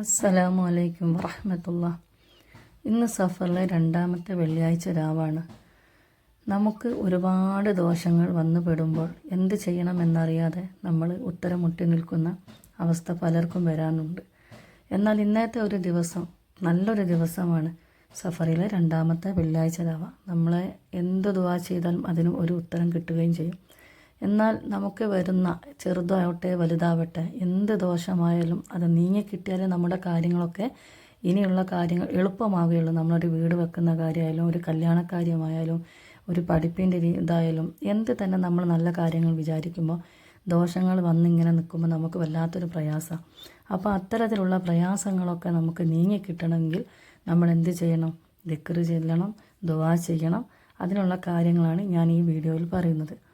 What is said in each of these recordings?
അസ്സലാമു അലൈക്കും വറഹമത്തുള്ള ഇന്ന് സഫറിലെ രണ്ടാമത്തെ വെള്ളിയാഴ്ച രാവാണ്. നമുക്ക് ഒരുപാട് ദോഷങ്ങൾ വന്നു പെടുമ്പോൾ എന്ത് ചെയ്യണമെന്നറിയാതെ നമ്മൾ ഉത്തരം മുട്ടി നിൽക്കുന്ന അവസ്ഥ പലർക്കും വരാനുണ്ട് എന്നാൽ ഇന്നത്തെ ഒരു ദിവസം നല്ലൊരു ദിവസമാണ് സഫറിലെ രണ്ടാമത്തെ വെള്ളിയാഴ്ച രാവ. നമ്മളെ എന്ത് ദുവാ ചെയ്താലും അതിനും ഒരു ഉത്തരം കിട്ടുകയും ചെയ്യും. എന്നാൽ നമുക്ക് വരുന്ന ചെറുതാവട്ടെ വലുതാവട്ടെ എന്ത് ദോഷമായാലും അത് നീങ്ങിക്കിട്ടിയാലേ നമ്മുടെ കാര്യങ്ങളൊക്കെ ഇനിയുള്ള കാര്യങ്ങൾ എളുപ്പമാവുകയുള്ളൂ. നമ്മളൊരു വീട് വെക്കുന്ന കാര്യമായാലും ഒരു കല്യാണക്കാര്യമായാലും ഒരു പഠിപ്പിന്റെ ഇതായാലും എന്ത് തന്നെ നമ്മൾ നല്ല കാര്യങ്ങൾ വിചാരിക്കുമ്പോൾ ദോഷങ്ങൾ വന്നിങ്ങനെ നിൽക്കുമ്പോൾ നമുക്ക് വല്ലാത്തൊരു പ്രയാസമാണ്. അപ്പോൾ അത്തരത്തിലുള്ള പ്രയാസങ്ങളൊക്കെ നമുക്ക് നീങ്ങി നീങ്ങിക്കിട്ടണമെങ്കിൽ നമ്മൾ എന്ത് ചെയ്യണം? ദിക്കറ് ചെല്ലണം ദുവാ ചെയ്യണം. അതിനുള്ള കാര്യങ്ങളാണ് ഞാൻ ഈ വീഡിയോയിൽ പറയുന്നത്.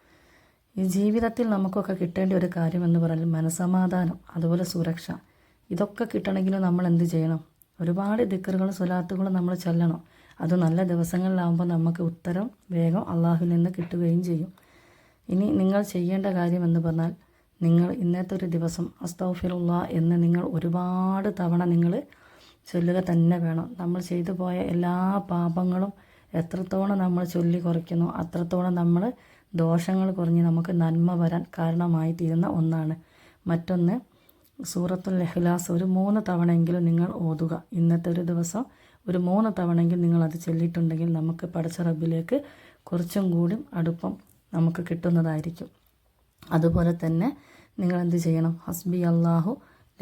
ഈ ജീവിതത്തിൽ നമുക്കൊക്കെ കിട്ടേണ്ട ഒരു കാര്യം എന്ന് പറഞ്ഞാൽ മനസമാധാനം അതുപോലെ സുരക്ഷ. ഇതൊക്കെ കിട്ടണമെങ്കിൽ നമ്മൾ എന്ത് ചെയ്യണം? ഒരുപാട് ദിക്കറുകളും സ്വലാത്തുകളും നമ്മൾ ചെല്ലണം. അത് നല്ല ദിവസങ്ങളിലാവുമ്പോൾ നമുക്ക് ഉത്തരം വേഗം അള്ളാഹുവിൽ നിന്ന് കിട്ടുകയും ചെയ്യും. ഇനി നിങ്ങൾ ചെയ്യേണ്ട കാര്യം എന്ന് പറഞ്ഞാൽ നിങ്ങൾ ഇന്നത്തെ ഒരു ദിവസം അസ്തൗഫിറുള്ള എന്ന് നിങ്ങൾ ഒരുപാട് തവണ നിങ്ങൾ ചൊല്ലുക തന്നെ വേണം. നമ്മൾ ചെയ്തു പോയ എല്ലാ പാപങ്ങളും എത്രത്തോളം നമ്മൾ ചൊല്ലി കുറയ്ക്കുന്നു അത്രത്തോളം നമ്മൾ ദോഷങ്ങൾ കുറഞ്ഞ് നമുക്ക് നന്മ വരാൻ കാരണമായി തീരുന്ന ഒന്നാണ്. മറ്റൊന്ന് സൂറത്തുൽ ഇഖ്ലാസ് ഒരു മൂന്ന് തവണയെങ്കിലും നിങ്ങൾ ഓതുക. ഇന്നത്തെ ഒരു ദിവസം ഒരു മൂന്ന് തവണയെങ്കിലും നിങ്ങൾ അത് ചൊല്ലിയിട്ടുണ്ടെങ്കിൽ നമുക്ക് പഠിച്ച റബ്ബിലേക്ക് കുറച്ചും കൂടി അടുപ്പം നമുക്ക് കിട്ടുന്നതായിരിക്കും. അതുപോലെ തന്നെ നിങ്ങൾ എന്ത് ചെയ്യണം? ഹസ്ബി അള്ളാഹു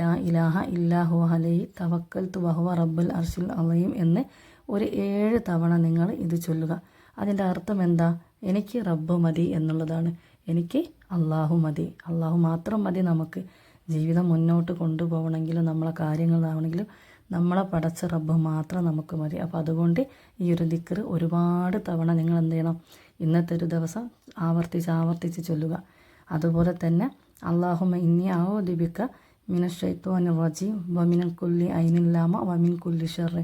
ലാ ഇലാഹ ഇല്ലാഹു അലൈ തവക്കൽ തു വഹുവ റബ്ബുൽ അർഷുൽ അലയും എന്ന് ഒരു ഏഴ് തവണ നിങ്ങൾ ഇത് ചൊല്ലുക. അതിന്റെ അർത്ഥം എന്താ? എനിക്ക് റബ്ബ് മതി എന്നുള്ളതാണ്. എനിക്ക് അള്ളാഹു മതി. അള്ളാഹു മാത്രം മതി നമുക്ക്. ജീവിതം മുന്നോട്ട് കൊണ്ടുപോകണമെങ്കിലും നമ്മളെ കാര്യങ്ങളാവണമെങ്കിലും നമ്മളെ പടച്ച റബ്ബ് മാത്രം നമുക്ക് മതി. അപ്പോൾ അതുകൊണ്ട് ഈ ഒരു ദിക്കർ ഒരുപാട് തവണ നിങ്ങൾ എന്ത് ചെയ്യണം? ഇന്നത്തെ ഒരു ദിവസം ആവർത്തിച്ച് ആവർത്തിച്ച് ചൊല്ലുക. അതുപോലെ തന്നെ അള്ളാഹുമ ഇന്നി ആവോദിബിക്ക മിന ഷൈത്തോൻ റജീം വമിനൽ കുല്ലി ഐനില്ലാമ വമിൻ കുല്ലി ഷെറ്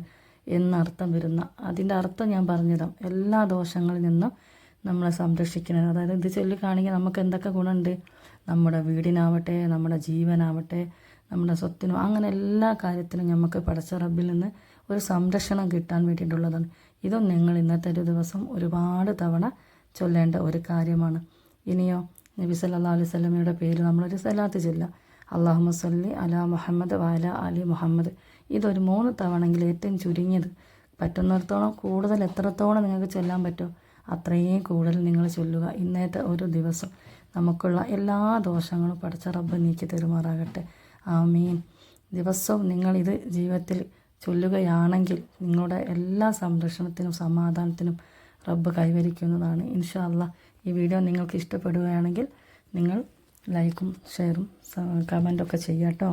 എന്നർത്ഥം വരുന്ന അതിന്റെ അർത്ഥം ഞാൻ പറഞ്ഞുതരാം. എല്ലാ ദോഷങ്ങളിൽ നിന്നും നമ്മളെ സംരക്ഷിക്കുന്നത് അതായത് ഇത് ചൊല്ലിക്കാണെങ്കിൽ നമുക്ക് എന്തൊക്കെ ഗുണമുണ്ട്? നമ്മുടെ വീടിനാവട്ടെ നമ്മുടെ ജീവനാവട്ടെ നമ്മുടെ സ്വത്തിനും അങ്ങനെ എല്ലാ കാര്യത്തിനും നമുക്ക് പടച്ച റബ്ബിൽ നിന്ന് ഒരു സംരക്ഷണം കിട്ടാൻ വേണ്ടിയിട്ടുള്ളതാണ്. ഇതും നിങ്ങൾ ഇന്നത്തെ ഒരു ദിവസം ഒരുപാട് തവണ ചൊല്ലേണ്ട ഒരു കാര്യമാണ്. ഇനിയോ നബി സല്ലാ അലൈഹി സ്വലമയുടെ പേര് നമ്മളൊരു സലാത്ത് ചൊല്ല. അള്ളാഹു സല്ലി അലാ മുഹമ്മദ് വാല അലി മുഹമ്മദ്. ഇതൊരു മൂന്ന് തവണ എങ്കിൽ ഏറ്റവും ചുരുങ്ങിയത്. പറ്റുന്നിടത്തോളം കൂടുതൽ എത്രത്തോളം നിങ്ങൾക്ക് ചൊല്ലാൻ പറ്റുമോ അത്രയും കൂടുതൽ നിങ്ങൾ ചൊല്ലുക. ഇന്നത്തെ ഒരു ദിവസം നമുക്കുള്ള എല്ലാ ദോഷങ്ങളും പഠിച്ച റബ്ബ് നീക്കി തരുമാറാകട്ടെ. ആമീൻ. ദിവസവും നിങ്ങളിത് ജീവിതത്തിൽ ചൊല്ലുകയാണെങ്കിൽ നിങ്ങളുടെ എല്ലാ സംരക്ഷണത്തിനും സമാധാനത്തിനും റബ്ബ് കൈവരിക്കുന്നതാണ്. ഇൻഷാ അല്ലാ ഈ വീഡിയോ നിങ്ങൾക്ക് ഇഷ്ടപ്പെടുകയാണെങ്കിൽ നിങ്ങൾ ലൈക്കും ഷെയറും കമന്റൊക്കെ ചെയ്യാം കേട്ടോ